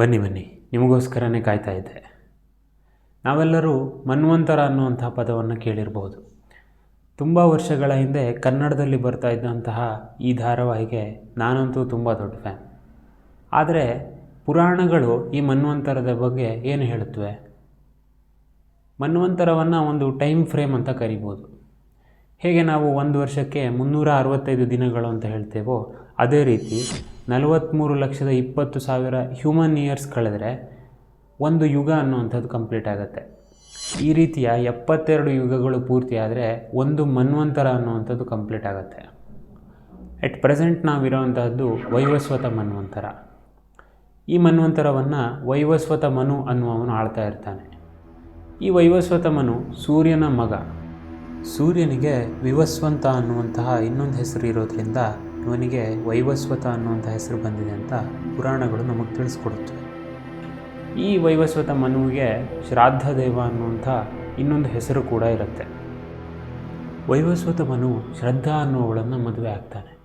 ಬನ್ನಿ ಬನ್ನಿ. ನಿಮಗೋಸ್ಕರನೇ ಕಾಯ್ತಾ ಇದ್ದೆ. ನಾವೆಲ್ಲರೂ ಮನ್ವಂತರ ಅನ್ನುವಂಥ ಪದವನ್ನು ಕೇಳಿರ್ಬೋದು. ತುಂಬ ವರ್ಷಗಳ ಹಿಂದೆ ಕನ್ನಡದಲ್ಲಿ ಬರ್ತಾ ಇದ್ದಂತಹ ಈ ಧಾರಾವಾಹಿಗೆ ನಾನಂತೂ ತುಂಬ ದೊಡ್ಡ ಫ್ಯಾನ್. ಆದರೆ ಪುರಾಣಗಳು ಈ ಮನ್ವಂತರದ ಬಗ್ಗೆ ಏನು ಹೇಳುತ್ತವೆ? ಮನ್ವಂತರವನ್ನು ಒಂದು ಟೈಮ್ ಫ್ರೇಮ್ ಅಂತ ಕರಿಬೋದು. ಹೇಗೆ ನಾವು ಒಂದು ವರ್ಷಕ್ಕೆ ಮುನ್ನೂರ ಅರವತ್ತೈದು ದಿನಗಳು ಅಂತ ಹೇಳ್ತೇವೋ, ಅದೇ ರೀತಿ ನಲವತ್ತ್ಮೂರು ಲಕ್ಷದ ಇಪ್ಪತ್ತು ಸಾವಿರ ಹ್ಯೂಮನ್ ಇಯರ್ಸ್ ಕಳೆದರೆ ಒಂದು ಯುಗ ಅನ್ನುವಂಥದ್ದು ಕಂಪ್ಲೀಟ್ ಆಗುತ್ತೆ. ಈ ರೀತಿಯ ಎಪ್ಪತ್ತೆರಡು ಯುಗಗಳು ಪೂರ್ತಿಯಾದರೆ ಒಂದು ಮನ್ವಂತರ ಅನ್ನುವಂಥದ್ದು ಕಂಪ್ಲೀಟ್ ಆಗುತ್ತೆ. ಎಟ್ ಪ್ರೆಸೆಂಟ್ ನಾವಿರೋವಂತಹದ್ದು ವೈವಸ್ವತ ಮನ್ವಂತರ. ಈ ಮನ್ವಂತರವನ್ನು ವೈವಸ್ವತ ಮನು ಅನ್ನುವವನು ಆಳ್ತಾ ಇರ್ತಾನೆ. ಈ ವೈವಸ್ವತ ಮನು ಸೂರ್ಯನ ಮಗ. ಸೂರ್ಯನಿಗೆ ವಿವಸ್ವಂತ ಅನ್ನುವಂತಹ ಇನ್ನೊಂದು ಹೆಸರು ಇರೋದ್ರಿಂದ ಇವನಿಗೆ ವೈವಸ್ವತ ಅನ್ನುವಂಥ ಹೆಸರು ಬಂದಿದೆ ಅಂತ ಪುರಾಣಗಳು ನಮಗೆ ತಿಳಿಸ್ಕೊಡುತ್ತವೆ ಈ ವೈವಸ್ವತ ಮನುವಿಗೆ ಶ್ರಾದ್ದ ದೇವ ಅನ್ನುವಂಥ ಇನ್ನೊಂದು ಹೆಸರು ಕೂಡ ಇರುತ್ತೆ. ವೈವಸ್ವತ ಮನು ಶ್ರದ್ಧಾ ಅನ್ನುವಳನ್ನು ಮದುವೆ ಆಗ್ತಾನೆ.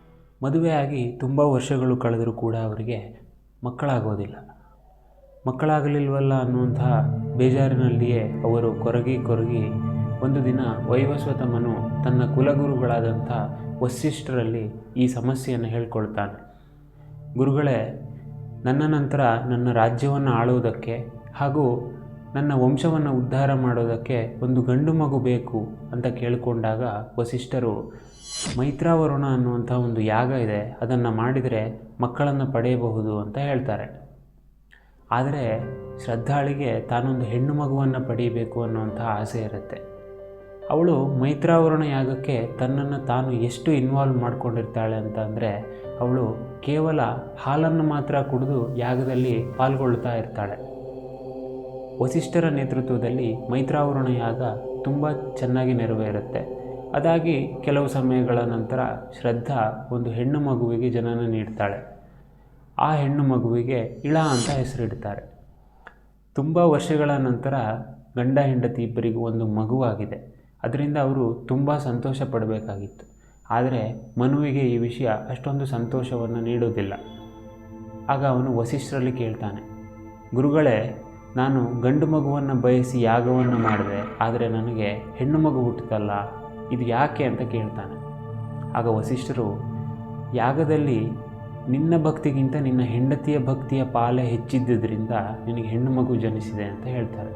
ಮದುವೆಯಾಗಿ ತುಂಬ ವರ್ಷಗಳು ಕಳೆದರೂ ಕೂಡ ಅವರಿಗೆ ಮಕ್ಕಳಾಗೋದಿಲ್ಲ. ಮಕ್ಕಳಾಗಲಿಲ್ವಲ್ಲ ಅನ್ನುವಂತಹ ಬೇಜಾರಿನಲ್ಲಿಯೇ ಅವರು ಕೊರಗಿ ಕೊರಗಿ ಒಂದು ದಿನ ವೈವಸ್ವತಮನು ತನ್ನ ಕುಲಗುರುಗಳಾದಂಥ ವಸಿಷ್ಠರಲ್ಲಿ ಈ ಸಮಸ್ಯೆಯನ್ನು ಹೇಳ್ಕೊಳ್ತಾನೆ. ಗುರುಗಳೇ, ನನ್ನ ನಂತರ ನನ್ನ ರಾಜ್ಯವನ್ನು ಆಳುವುದಕ್ಕೆ ಹಾಗೂ ನನ್ನ ವಂಶವನ್ನು ಉದ್ಧಾರ ಮಾಡೋದಕ್ಕೆ ಒಂದು ಗಂಡು ಮಗು ಬೇಕು ಅಂತ ಕೇಳಿಕೊಂಡಾಗ ವಸಿಷ್ಠರು, ಮೈತ್ರಾವರುಣ ಅನ್ನುವಂಥ ಒಂದು ಯಾಗ ಇದೆ, ಅದನ್ನು ಮಾಡಿದರೆ ಮಕ್ಕಳನ್ನು ಪಡೆಯಬಹುದು ಅಂತ ಹೇಳ್ತಾರೆ. ಆದರೆ ಶ್ರದ್ಧಾಳಿಗೆ ತಾನೊಂದು ಹೆಣ್ಣು ಮಗುವನ್ನು ಪಡೆಯಬೇಕು ಅನ್ನುವಂಥ ಆಸೆ ಇರುತ್ತೆ. ಅವಳು ಮೈತ್ರಾವರಣ ಯಾಗಕ್ಕೆ ತನ್ನನ್ನು ತಾನು ಎಷ್ಟು ಇನ್ವಾಲ್ವ್ ಮಾಡ್ಕೊಂಡಿರ್ತಾಳೆ ಅಂತ ಅಂದರೆ ಅವಳು ಕೇವಲ ಹಾಲನ್ನು ಮಾತ್ರ ಕುಡಿದು ಯಾಗದಲ್ಲಿ ಪಾಲ್ಗೊಳ್ತಾ ಇರ್ತಾಳೆ. ವಸಿಷ್ಠರ ನೇತೃತ್ವದಲ್ಲಿ ಮೈತ್ರಾವರಣ ಯಾಗ ತುಂಬ ಚೆನ್ನಾಗಿ ನೆರವೇರುತ್ತೆ. ಅದಾಗಿ ಕೆಲವು ಸಮಯಗಳ ನಂತರ ಶ್ರದ್ಧಾ ಒಂದು ಹೆಣ್ಣು ಮಗುವಿಗೆ ಜನನ ನೀಡ್ತಾಳೆ. ಆ ಹೆಣ್ಣು ಮಗುವಿಗೆ ಇಳ ಅಂತ ಹೆಸರಿಡ್ತಾರೆ. ತುಂಬ ವರ್ಷಗಳ ನಂತರ ಗಂಡ ಹೆಂಡತಿ ಇಬ್ಬರಿಗೂ ಒಂದು ಮಗುವಾಗಿದೆ. ಅದರಿಂದ ಅವರು ತುಂಬ ಸಂತೋಷ ಪಡಬೇಕಾಗಿತ್ತು. ಆದರೆ ಮನುವಿಗೆ ಈ ವಿಷಯ ಅಷ್ಟೊಂದು ಸಂತೋಷವನ್ನು ನೀಡೋದಿಲ್ಲ ಆಗ ಅವನು ವಸಿಷ್ಠರಲ್ಲಿ ಕೇಳ್ತಾನೆ, ಗುರುಗಳೇ, ನಾನು ಗಂಡು ಮಗುವನ್ನು ಬಯಸಿ ಯಾಗವನ್ನು ಮಾಡಿದೆ, ಆದರೆ ನನಗೆ ಹೆಣ್ಣು ಮಗು ಹುಟ್ಟುತ್ತಲ್ಲ ಇದು ಯಾಕೆ ಅಂತ ಕೇಳ್ತಾನೆ. ಆಗ ವಸಿಷ್ಠರು, ಯಾಗದಲ್ಲಿ ನಿನ್ನ ಭಕ್ತಿಗಿಂತ ನಿನ್ನ ಹೆಂಡತಿಯ ಭಕ್ತಿಯ ಪಾಲೆ ಹೆಚ್ಚಿದ್ದರಿಂದ ನಿನಗೆ ಹೆಣ್ಣು ಮಗು ಜನಿಸಿದೆ ಅಂತ ಹೇಳ್ತಾರೆ.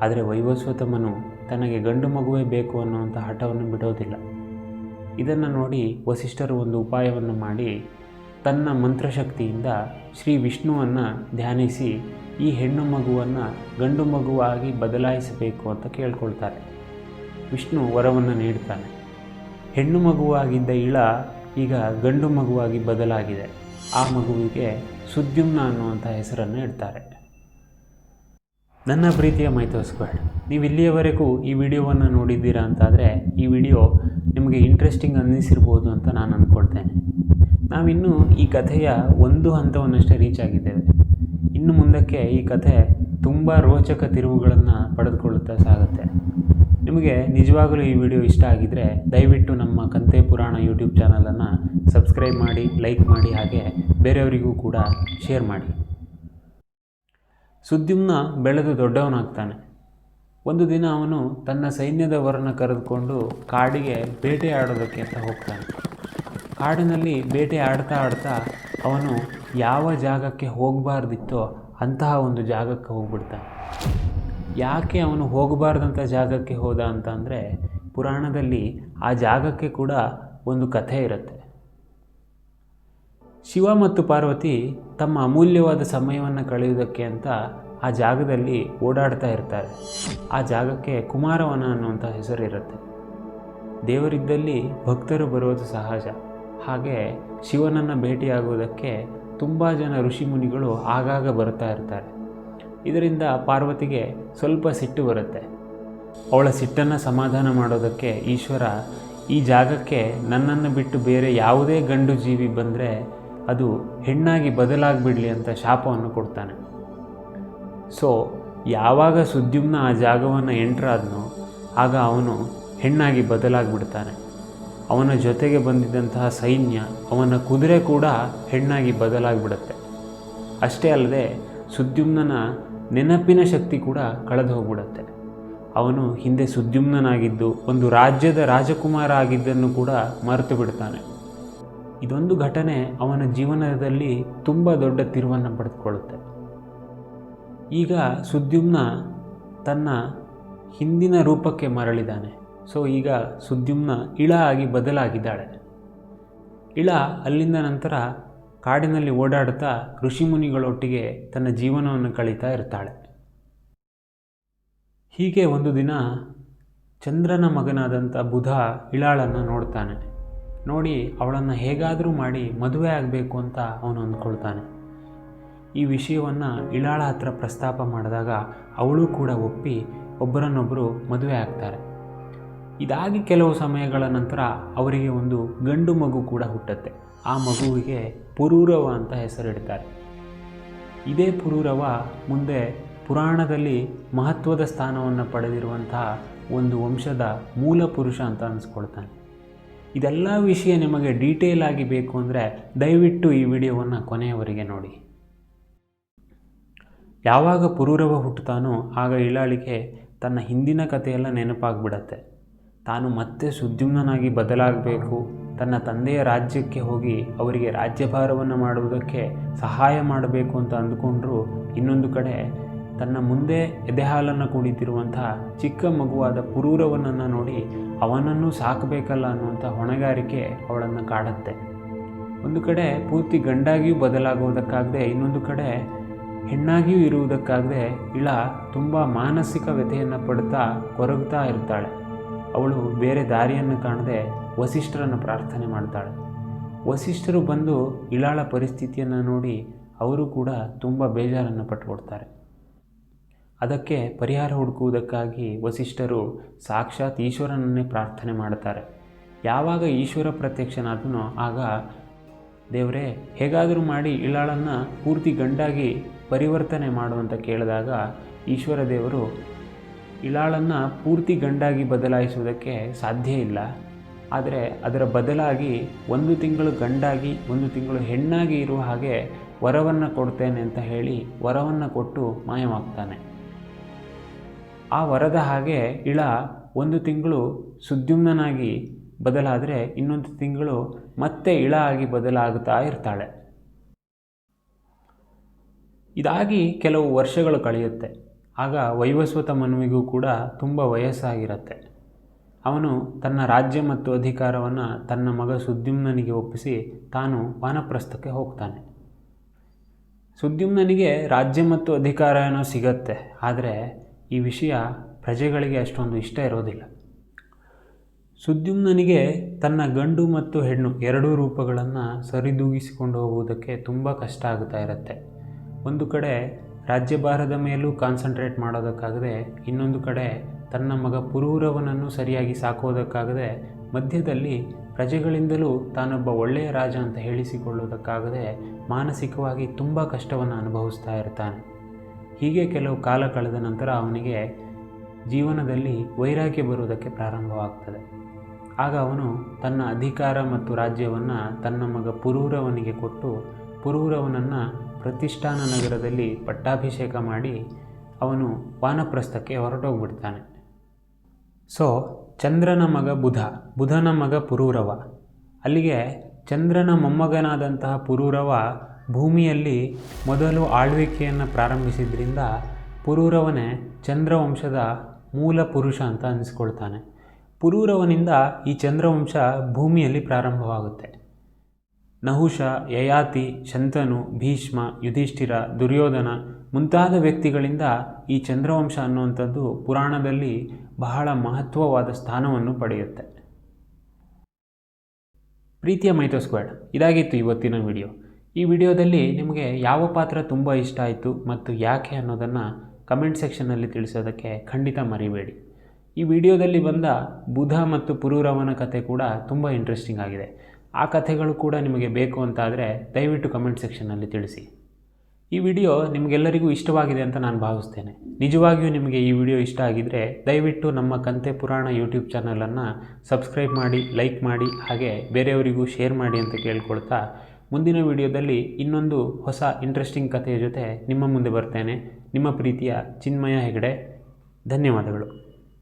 ಆದರೆ ವೈವಸ್ವತಮನು ತನಗೆ ಗಂಡು ಮಗುವೇ ಬೇಕು ಅನ್ನುವಂಥ ಹಠವನ್ನು ಬಿಡೋದಿಲ್ಲ. ಇದನ್ನು ನೋಡಿ ವಸಿಷ್ಠರು ಒಂದು ಉಪಾಯವನ್ನು ಮಾಡಿ ತನ್ನ ಮಂತ್ರಶಕ್ತಿಯಿಂದ ಶ್ರೀ ವಿಷ್ಣುವನ್ನು ಧ್ಯಾನಿಸಿ ಈ ಹೆಣ್ಣು ಮಗುವನ್ನು ಗಂಡು ಮಗುವಾಗಿ ಬದಲಾಯಿಸಬೇಕು ಅಂತ ಕೇಳ್ಕೊಳ್ತಾರೆ. ವಿಷ್ಣು ವರವನ್ನು ನೀಡ್ತಾನೆ. ಹೆಣ್ಣು ಮಗುವಾಗಿದ್ದ ಇಳ ಈಗ ಗಂಡು ಮಗುವಾಗಿ ಬದಲಾಗಿದೆ. ಆ ಮಗುವಿಗೆ ಸುದ್ಯುಮ್ನ ಅನ್ನುವಂಥ ಹೆಸರನ್ನು ಇಡ್ತಾರೆ. ನನ್ನ ಪ್ರೀತಿಯ ಮೈಥೋಸ್ಕ್ವಾಡ್ ನೀವು ಇಲ್ಲಿಯವರೆಗೂ ಈ ವಿಡಿಯೋವನ್ನು ನೋಡಿದ್ದೀರಾ ಅಂತಾದರೆ, ಈ ವಿಡಿಯೋ ನಿಮಗೆ ಇಂಟ್ರೆಸ್ಟಿಂಗ್ ಅನ್ನಿಸಿರ್ಬೋದು ಅಂತ ನಾನು ಅಂದ್ಕೊಳ್ತೇನೆ ನಾವಿನ್ನೂ ಈ ಕಥೆಯ ಒಂದು ಹಂತವನ್ನಷ್ಟೇ ರೀಚ್ ಆಗಿದ್ದೇವೆ. ಇನ್ನು ಮುಂದಕ್ಕೆ ಈ ಕಥೆ ತುಂಬ ರೋಚಕ ತಿರುವುಗಳನ್ನು ಪಡೆದುಕೊಳ್ಳುತ್ತಾ ಸಾಗುತ್ತೆ. ನಿಮಗೆ ನಿಜವಾಗಲೂ ಈ ವಿಡಿಯೋ ಇಷ್ಟ ಆಗಿದ್ದರೆ ದಯವಿಟ್ಟು ನಮ್ಮ ಕಂತೆ ಪುರಾಣ ಯೂಟ್ಯೂಬ್ ಚಾನಲನ್ನು ಸಬ್ಸ್ಕ್ರೈಬ್ ಮಾಡಿ ಲೈಕ್ ಮಾಡಿ, ಹಾಗೆ ಬೇರೆಯವರಿಗೂ ಕೂಡ ಶೇರ್ ಮಾಡಿ. ಸುದ್ಯುಮ್ನ ಬೆಳೆದು ದೊಡ್ಡವನಾಗ್ತಾನೆ. ಒಂದು ದಿನ ಅವನು ತನ್ನ ಸೈನ್ಯದವರನ್ನು ಕರೆದುಕೊಂಡು ಕಾಡಿಗೆ ಬೇಟೆ ಆಡೋದಕ್ಕೆ ಅಂತ ಹೋಗ್ತಾನೆ. ಕಾಡಿನಲ್ಲಿ ಬೇಟೆ ಆಡ್ತಾ ಆಡ್ತಾ ಅವನು ಯಾವ ಜಾಗಕ್ಕೆ ಹೋಗಬಾರ್ದಿತ್ತೋ ಅಂತಹ ಒಂದು ಜಾಗಕ್ಕೆ ಹೋಗ್ಬಿಡ್ತಾನೆ. ಯಾಕೆ ಅವನು ಹೋಗಬಾರ್ದಂಥ ಜಾಗಕ್ಕೆ ಹೋದ ಅಂತ ಅಂದರೆ ಪುರಾಣದಲ್ಲಿ ಆ ಜಾಗಕ್ಕೆ ಕೂಡ ಒಂದು ಕಥೆ ಇರುತ್ತೆ. ಶಿವ ಮತ್ತು ಪಾರ್ವತಿ ತಮ್ಮ ಅಮೂಲ್ಯವಾದ ಸಮಯವನ್ನು ಕಳೆಯುವುದಕ್ಕೆ ಅಂತ ಆ ಜಾಗದಲ್ಲಿ ಓಡಾಡ್ತಾ ಇರ್ತಾರೆ. ಆ ಜಾಗಕ್ಕೆ ಕುಮಾರವನ ಅನ್ನುವಂಥ ಹೆಸರಿರುತ್ತೆ ದೇವರಿದ್ದಲ್ಲಿ ಭಕ್ತರು ಬರೋದು ಸಹಜ. ಹಾಗೆ ಶಿವನನ್ನು ಭೇಟಿಯಾಗುವುದಕ್ಕೆ ತುಂಬ ಜನ ಋಷಿಮುನಿಗಳು ಆಗಾಗ ಬರ್ತಾ ಇರ್ತಾರೆ. ಇದರಿಂದ ಪಾರ್ವತಿಗೆ ಸ್ವಲ್ಪ ಸಿಟ್ಟು ಬರುತ್ತೆ. ಅವಳ ಸಿಟ್ಟನ್ನು ಸಮಾಧಾನ ಮಾಡೋದಕ್ಕೆ ಈಶ್ವರ ಈ ಜಾಗಕ್ಕೆ ನನ್ನನ್ನು ಬಿಟ್ಟು ಬೇರೆ ಯಾವುದೇ ಗಂಡು ಜೀವಿ ಬಂದರೆ ಅದು ಹೆಣ್ಣಾಗಿ ಬದಲಾಗಿಬಿಡಲಿ ಅಂತ ಶಾಪವನ್ನು ಕೊಡ್ತಾನೆ. ಸೊ ಯಾವಾಗ ಸುದ್ಯುಮ್ನ ಆ ಜಾಗವನ್ನು ಎಂಟ್ರಾದ್ನೋ ಆಗ ಅವನು ಹೆಣ್ಣಾಗಿ ಬದಲಾಗಿಬಿಡ್ತಾನೆ. ಅವನ ಜೊತೆಗೆ ಬಂದಿದ್ದಂತಹ ಸೈನ್ಯ ಅವನ ಕುದುರೆ ಕೂಡ ಹೆಣ್ಣಾಗಿ ಬದಲಾಗಿಬಿಡುತ್ತೆ. ಅಷ್ಟೇ ಅಲ್ಲದೆ ಸುದ್ಯುಮ್ನ ನೆನಪಿನ ಶಕ್ತಿ ಕೂಡ ಕಳೆದು ಹೋಗ್ಬಿಡುತ್ತೆ. ಅವನು ಹಿಂದೆ ಸುದ್ಯುಮ್ನಾಗಿದ್ದು ಒಂದು ರಾಜ್ಯದ ರಾಜಕುಮಾರ ಆಗಿದ್ದನ್ನು ಕೂಡ ಮರೆತು ಬಿಡ್ತಾನೆ ಇದೊಂದು ಘಟನೆ ಅವನ ಜೀವನದಲ್ಲಿ ತುಂಬ ದೊಡ್ಡ ತಿರುವನ್ನು ಪಡೆದುಕೊಳ್ಳುತ್ತೆ. ಈಗ ಸುದ್ಯುಮ್ನ ತನ್ನ ಹಿಂದಿನ ರೂಪಕ್ಕೆ ಮರಳಿದ್ದಾನೆ. ಸೊ ಈಗ ಸುದ್ಯುಮ್ನ ಇಳ ಆಗಿ ಬದಲಾಗಿದ್ದಾಳೆ. ಇಳ ಅಲ್ಲಿಂದ ನಂತರ ಕಾಡಿನಲ್ಲಿ ಓಡಾಡುತ್ತಾ ಋಷಿಮುನಿಗಳೊಟ್ಟಿಗೆ ತನ್ನ ಜೀವನವನ್ನು ಕಳೀತಾ ಇರ್ತಾಳೆ. ಹೀಗೆ ಒಂದು ದಿನ ಚಂದ್ರನ ಮಗನಾದಂಥ ಬುಧ ಇಳಾಳನ್ನು ನೋಡ್ತಾನೆ. ನೋಡಿ ಅವಳನ್ನು ಹೇಗಾದರೂ ಮಾಡಿ ಮದುವೆ ಆಗಬೇಕು ಅಂತ ಅವನು ಅಂದ್ಕೊಳ್ತಾನೆ. ಈ ವಿಷಯವನ್ನು ಇಳಾಳ ಹತ್ರ ಪ್ರಸ್ತಾಪ ಮಾಡಿದಾಗ ಅವಳು ಕೂಡ ಒಪ್ಪಿ ಒಬ್ಬರನ್ನೊಬ್ಬರು ಮದುವೆ ಆಗ್ತಾರೆ. ಇದಾಗಿ ಕೆಲವು ಸಮಯಗಳ ನಂತರ ಅವರಿಗೆ ಒಂದು ಗಂಡು ಮಗು ಕೂಡ ಹುಟ್ಟುತ್ತೆ. ಆ ಮಗುವಿಗೆ ಪುರೂರವ ಅಂತ ಹೆಸರಿಡ್ತಾರೆ. ಇದೇ ಪುರೂರವ ಮುಂದೆ ಪುರಾಣದಲ್ಲಿ ಮಹತ್ವದ ಸ್ಥಾನವನ್ನು ಪಡೆದಿರುವಂತಹ ಒಂದು ವಂಶದ ಮೂಲ ಪುರುಷ ಅಂತ ಅನಿಸ್ಕೊಳ್ತಾನೆ. ಇದೆಲ್ಲ ವಿಷಯ ನಿಮಗೆ ಡೀಟೇಲ್ ಆಗಿ ಬೇಕು ಅಂದರೆ ದಯವಿಟ್ಟು ಈ ವಿಡಿಯೋವನ್ನು ಕೊನೆಯವರೆಗೆ ನೋಡಿ. ಯಾವಾಗ ಪುರೂರವ ಹುಟ್ಟುತ್ತಾನೋ ಆಗ ಇಳಾಳಿಕೆ ತನ್ನ ಹಿಂದಿನ ಕಥೆಯೆಲ್ಲ ನೆನಪಾಗ್ಬಿಡತ್ತೆ. ತಾನು ಮತ್ತೆ ಸುದ್ಯುಮ್ನಾಗಿ ಬದಲಾಗಬೇಕು. ತನ್ನ ತಂದೆಯ ರಾಜ್ಯಕ್ಕೆ ಹೋಗಿ ಅವರಿಗೆ ರಾಜ್ಯಭಾರವನ್ನು ಮಾಡುವುದಕ್ಕೆ ಸಹಾಯ ಮಾಡಬೇಕು ಅಂತ ಅಂದುಕೊಂಡ್ರು ಇನ್ನೊಂದು ಕಡೆ ತನ್ನ ಮುಂದೆ ಎದೆಹಾಲನ್ನು ಕುಡಿತಿರುವಂತಹ ಚಿಕ್ಕ ಮಗುವಾದ ಪುರೂರವನನ್ನು ನೋಡಿ ಅವನನ್ನು ಸಾಕಬೇಕಲ್ಲ ಅನ್ನುವಂಥ ಹೊಣೆಗಾರಿಕೆ ಅವಳನ್ನು ಕಾಡುತ್ತೆ. ಒಂದು ಕಡೆ ಪೂರ್ತಿ ಗಂಡಾಗಿಯೂ ಬದಲಾಗುವುದಕ್ಕಾಗದೆ, ಇನ್ನೊಂದು ಕಡೆ ಹೆಣ್ಣಾಗಿಯೂ ಇರುವುದಕ್ಕಾಗದೆ ಇಳ ತುಂಬ ಮಾನಸಿಕ ವ್ಯಥೆಯನ್ನು ಪಡ್ತಾ ಕೊರಗ್ತಾ ಇರ್ತಾಳೆ. ಅವಳು ಬೇರೆ ದಾರಿಯನ್ನು ಕಾಣದೆ ವಸಿಷ್ಠರನ್ನು ಪ್ರಾರ್ಥನೆ ಮಾಡ್ತಾಳೆ. ವಸಿಷ್ಠರು ಬಂದು ಇಳಾಳ ಪರಿಸ್ಥಿತಿಯನ್ನು ನೋಡಿ ಅವರು ಕೂಡ ತುಂಬ ಬೇಜಾರನ್ನು ಪಟ್ಟುಕೊಡ್ತಾರೆ ಅದಕ್ಕೆ ಪರಿಹಾರ ಹುಡುಕುವುದಕ್ಕಾಗಿ ವಸಿಷ್ಠರು ಸಾಕ್ಷಾತ್ ಈಶ್ವರನನ್ನೇ ಪ್ರಾರ್ಥನೆ ಮಾಡ್ತಾರೆ ಯಾವಾಗ ಈಶ್ವರ ಪ್ರತ್ಯಕ್ಷನಾದನೋ ಆಗ ದೇವರೇ, ಹೇಗಾದರೂ ಮಾಡಿ ಇಳಾಳನ್ನು ಪೂರ್ತಿ ಗಂಡಾಗಿ ಪರಿವರ್ತನೆ ಮಾಡುವಂತ ಕೇಳಿದಾಗ ಈಶ್ವರ ದೇವರು ಇಳಾಳನ್ನು ಪೂರ್ತಿ ಗಂಡಾಗಿ ಬದಲಾಯಿಸುವುದಕ್ಕೆ ಸಾಧ್ಯ ಇಲ್ಲ. ಆದರೆ ಅದರ ಬದಲಾಗಿ ಒಂದು ತಿಂಗಳು ಗಂಡಾಗಿ, ಒಂದು ತಿಂಗಳು ಹೆಣ್ಣಾಗಿ ಇರುವ ಹಾಗೆ ವರವನ್ನು ಕೊಡ್ತೇನೆ ಅಂತ ಹೇಳಿ ವರವನ್ನು ಕೊಟ್ಟು ಮಾಯವಾಗ್ತಾನೆ. ಆ ವರದ ಹಾಗೆ ಇಳ ಒಂದು ತಿಂಗಳು ಸುದ್ಯುಮ್ನಾಗಿ ಬದಲಾದರೆ ಇನ್ನೊಂದು ತಿಂಗಳು ಮತ್ತೆ ಇಳ ಆಗಿ ಬದಲಾಗುತ್ತಾ ಇರ್ತಾಳೆ. ಇದಾಗಿ ಕೆಲವು ವರ್ಷಗಳು ಕಳೆಯುತ್ತೆ. ಆಗ ವೈವಸ್ವತ ಮನುವಿಗೂ ಕೂಡ ತುಂಬ ವಯಸ್ಸಾಗಿರುತ್ತೆ. ಅವನು ತನ್ನ ರಾಜ್ಯ ಮತ್ತು ಅಧಿಕಾರವನ್ನು ತನ್ನ ಮಗ ಸುದ್ಯುಮ್ನನಿಗೆ ಒಪ್ಪಿಸಿ ತಾನು ವಾನಪ್ರಸ್ಥಕ್ಕೆ ಹೋಗ್ತಾನೆ. ಸುದ್ಯುಮ್ನನಿಗೆ ರಾಜ್ಯ ಮತ್ತು ಅಧಿಕಾರ ಏನೋ ಸಿಗತ್ತೆ, ಆದರೆ ಈ ವಿಷಯ ಪ್ರಜೆಗಳಿಗೆ ಅಷ್ಟೊಂದು ಇಷ್ಟ ಇರೋದಿಲ್ಲ. ಸುದ್ಯುಮ್ನನಿಗೆ ತನ್ನ ಗಂಡು ಮತ್ತು ಹೆಣ್ಣು ಎರಡೂ ರೂಪಗಳನ್ನು ಸರಿದೂಗಿಸಿಕೊಂಡು ಹೋಗುವುದಕ್ಕೆ ತುಂಬ ಕಷ್ಟ ಆಗ್ತಾ ಇರುತ್ತೆ. ಒಂದು ಕಡೆ ರಾಜ್ಯಭಾರದ ಮೇಲೂ ಕಾನ್ಸಂಟ್ರೇಟ್ ಮಾಡೋದಕ್ಕಾಗದೆ, ಇನ್ನೊಂದು ಕಡೆ ತನ್ನ ಮಗ ಪುರೂರವನನ್ನು ಸರಿಯಾಗಿ ಸಾಕೋದಕ್ಕಾಗದೆ, ಮಧ್ಯದಲ್ಲಿ ಪ್ರಜೆಗಳಿಂದಲೂ ತಾನೊಬ್ಬ ಒಳ್ಳೆಯ ರಾಜ ಅಂತ ಹೇಳಿಸಿಕೊಳ್ಳೋದಕ್ಕಾಗದೆ ಮಾನಸಿಕವಾಗಿ ತುಂಬ ಕಷ್ಟವನ್ನು ಅನುಭವಿಸ್ತಾ ಇರ್ತಾನೆ. ಹೀಗೆ ಕೆಲವು ಕಾಲ ಕಳೆದ ನಂತರ ಅವನಿಗೆ ಜೀವನದಲ್ಲಿ ವೈರಾಗ್ಯ ಬರುವುದಕ್ಕೆ ಪ್ರಾರಂಭವಾಗ್ತದೆ. ಆಗ ಅವನು ತನ್ನ ಅಧಿಕಾರ ಮತ್ತು ರಾಜ್ಯವನ್ನು ತನ್ನ ಮಗ ಪುರೂರವನಿಗೆ ಕೊಟ್ಟು ಪುರೂರವನನ್ನು ಪ್ರತಿಷ್ಠಾನ ನಗರದಲ್ಲಿ ಪಟ್ಟಾಭಿಷೇಕ ಮಾಡಿ ಅವನು ವಾನಪ್ರಸ್ಥಕ್ಕೆ ಹೊರಟೋಗ್ಬಿಡ್ತಾನೆ. ಸೊ, ಚಂದ್ರನ ಮಗ ಬುಧ, ಬುಧನ ಮಗ ಪುರೂರವ. ಅಲ್ಲಿಗೆ ಚಂದ್ರನ ಮೊಮ್ಮಗನಾದಂತಹ ಪುರೂರವ ಭೂಮಿಯಲ್ಲಿ ಮೊದಲು ಆಳ್ವಿಕೆಯನ್ನು ಪ್ರಾರಂಭಿಸಿದ್ರಿಂದ ಪುರೂರವನೇ ಚಂದ್ರವಂಶದ ಮೂಲ ಪುರುಷ ಅಂತ ಅನಿಸ್ಕೊಳ್ತಾನೆ. ಪುರೂರವನಿಂದ ಈ ಚಂದ್ರವಂಶ ಭೂಮಿಯಲ್ಲಿ ಪ್ರಾರಂಭವಾಗುತ್ತೆ. ನಹುಷ, ಯಯಾತಿ, ಶಂತನು, ಭೀಷ್ಮ, ಯುಧಿಷ್ಠಿರ, ದುರ್ಯೋಧನ ಮುಂತಾದ ವ್ಯಕ್ತಿಗಳಿಂದ ಈ ಚಂದ್ರವಂಶ ಅನ್ನುವಂಥದ್ದು ಪುರಾಣದಲ್ಲಿ ಬಹಳ ಮಹತ್ವವಾದ ಸ್ಥಾನವನ್ನು ಪಡೆಯುತ್ತೆ. ಪ್ರೀತಿಯ ಮೈಥೋ ಸ್ಕ್ವಾಡ್. ಇದಾಗಿತ್ತು ಇವತ್ತಿನ ವಿಡಿಯೋ. ಈ ವಿಡಿಯೋದಲ್ಲಿ ನಿಮಗೆ ಯಾವ ಪಾತ್ರ ತುಂಬ ಇಷ್ಟ ಆಯಿತು ಮತ್ತು ಯಾಕೆ ಅನ್ನೋದನ್ನು ಕಮೆಂಟ್ ಸೆಕ್ಷನ್ನಲ್ಲಿ ತಿಳಿಸೋದಕ್ಕೆ ಖಂಡಿತ ಮರಿಬೇಡಿ. ಈ ವಿಡಿಯೋದಲ್ಲಿ ಬಂದ ಬುಧ ಮತ್ತು ಪುರೂರವನ ಕಥೆ ಕೂಡ ತುಂಬ ಇಂಟ್ರೆಸ್ಟಿಂಗ್ ಆಗಿದೆ. ಆ ಕಥೆಗಳು ಕೂಡ ನಿಮಗೆ ಬೇಕು ಅಂತಾದರೆ ದಯವಿಟ್ಟು ಕಮೆಂಟ್ ಸೆಕ್ಷನ್ನಲ್ಲಿ ತಿಳಿಸಿ. ಈ ವಿಡಿಯೋ ನಿಮಗೆಲ್ಲರಿಗೂ ಇಷ್ಟವಾಗಿದೆ ಅಂತ ನಾನು ಭಾವಿಸ್ತೇನೆ. ನಿಜವಾಗಿಯೂ ನಿಮಗೆ ಈ ವಿಡಿಯೋ ಇಷ್ಟ ಆಗಿದ್ದರೆ ದಯವಿಟ್ಟು ನಮ್ಮ ಕಂತೆ ಪುರಾಣ ಯೂಟ್ಯೂಬ್ ಚಾನಲನ್ನು ಸಬ್ಸ್ಕ್ರೈಬ್ ಮಾಡಿ ಲೈಕ್ ಮಾಡಿ, ಹಾಗೆ ಬೇರೆಯವರಿಗೂ ಶೇರ್ ಮಾಡಿ ಅಂತ ಕೇಳ್ಕೊಳ್ತಾ ಮುಂದಿನ ವಿಡಿಯೋದಲ್ಲಿ ಇನ್ನೊಂದು ಹೊಸ ಇಂಟ್ರೆಸ್ಟಿಂಗ್ ಕಥೆಯ ಜೊತೆ ನಿಮ್ಮ ಮುಂದೆ ಬರ್ತೇನೆ. ನಿಮ್ಮ ಪ್ರೀತಿಯ ಚಿನ್ಮಯ ಹೆಗಡೆ. ಧನ್ಯವಾದಗಳು.